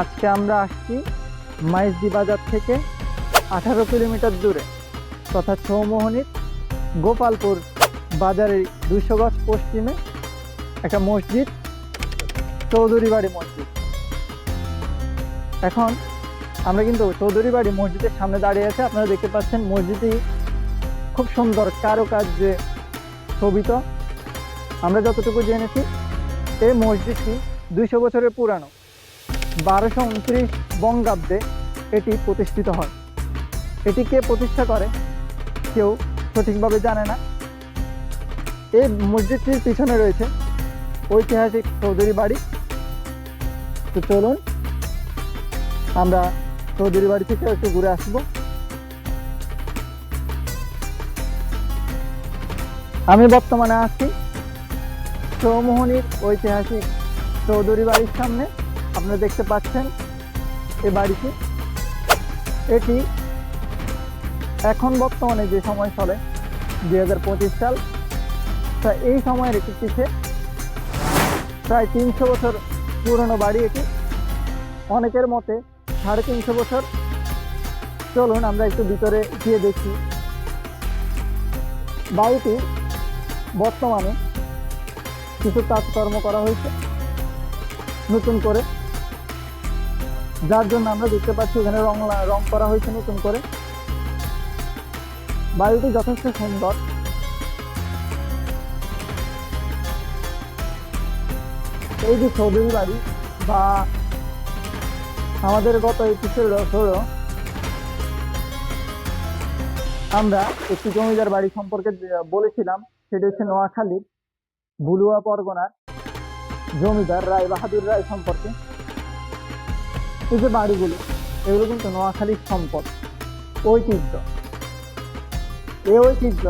আজকে আমরা আসছি মাইজদি বাজার থেকে আঠারো কিলোমিটার দূরে, তথা চৌমোহনীর গোপালপুর বাজারের দুইশো গজ পশ্চিমে একটা মসজিদ চৌধুরী বাড়ি মসজিদ। এখন আমরা কিন্তু চৌধুরী বাড়ি মসজিদের সামনে দাঁড়িয়ে আছে। আপনারা দেখতে পাচ্ছেন মসজিদটি খুব সুন্দর কারুকার্যে শোভিত আমরা যতটুকু জেনেছি, এই মসজিদটি দুইশো বছরের পুরানো। বারোশো উনত্রিশ বঙ্গাব্দে এটি প্রতিষ্ঠিত হয়। এটি কে প্রতিষ্ঠা করে, কেউ সঠিকভাবে জানে না। এই মসজিদটির পিছনে রয়েছে ঐতিহাসিক চৌধুরী বাড়ি। তো চলুন, আমরা চৌধুরী বাড়ি থেকে একটু ঘুরে আসব। আমি বর্তমানে আছি চৌমোহনীর ঐতিহাসিক চৌধুরী বাড়ির সামনে আপনারা দেখতে পাচ্ছেন এই বাড়িটি। এটি এখন বর্তমানে যে সময় চলে, দুই হাজার পঁচিশ সাল। তা এই সময়ের একটি পিছে প্রায় তিনশো বছর পুরনো বাড়ি এটি। অনেকের মতে সাড়ে তিনশো বছর। চলুন আমরা একটু ভিতরে গিয়ে দেখি। বাড়িটি বর্তমানে কিছু কাজকর্ম করা হয়েছে। নতুন করে। যার জন্য আমরা দেখতে পাচ্ছি এখানে রং রং করা হয়েছে নতুন করে। বাড়িটি যথেষ্ট সুন্দর। এই যে চৌধুরী বাড়ি বা আমাদের গত এপিসোড হলো, আমরা একটি জমিদার বাড়ি সম্পর্কে বলেছিলাম, সেটা হচ্ছে নোয়াখালীর বুলুয়া পরগনার জমিদার রায়, বাহাদুর রায় সম্পর্কে। এই যে বাড়িগুলো, এগুলো কিন্তু নোয়াখালীর সম্পদ, ঐতিহ্য। এই ঐতিহ্য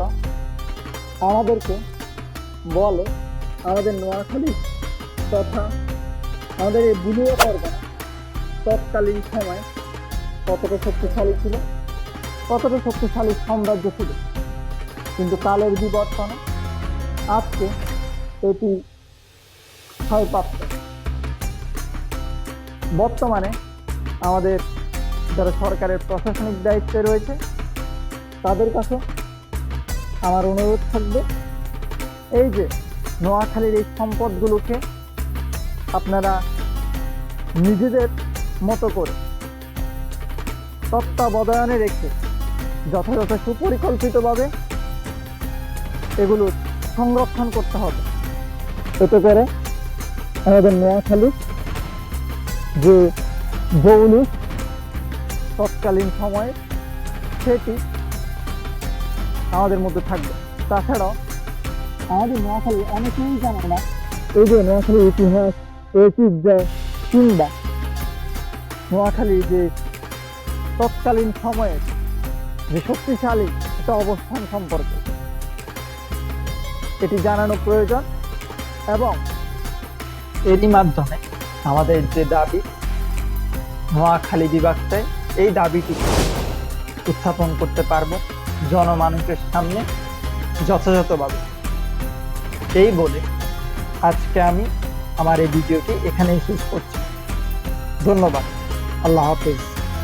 আমাদেরকে বলে আমাদের নোয়াখালী তথা আমাদের এই বুলুয়া পরগনা তৎকালীন সময় কতটা শক্তিশালী ছিল, কতটা শক্তিশালী সাম্রাজ্য ছিল। কিন্তু কালের বিবর্তনে আজকে এটি ক্ষয়প্রাপ্ত বর্তমানে আমাদের যারা সরকারের প্রশাসনিক দায়িত্বে রয়েছে, তাদের কাছে আমার অনুরোধ থাকবে, এই যে নোয়াখালীর এই সম্পদগুলোকে আপনারা নিজেদের মতো করে তত্ত্বাবধানে রেখে যথাযথ সুপরিকল্পিতভাবে এগুলো সংরক্ষণ করতে হবে। এতে করে আমাদের নোয়াখালী যে বৌলি তৎকালীন সময়ে সেটি আমাদের মধ্যে থাকবে। তাছাড়াও আমাদের নোয়াখালী অনেকেই জানে না, এই যে নোয়াখালীর ইতিহাস ঐতিহ্য কিংবা নোয়াখালী যে তৎকালীন সময়ের যে শক্তিশালী একটা অবস্থান সম্পর্কে। এটি জানানো প্রয়োজন এবং এরই মাধ্যমে আমাদের যে দাবি নোয়াখালী বিভাগটায় এই দাবিটি উত্থাপন করতে পারব জনমানুষের সামনে যথাযথভাবে। এই বলে আজকে আমি আমার এই ভিডিওটি এখানেই শেষ করছি। ধন্যবাদ। আল্লাহ হাফেজ।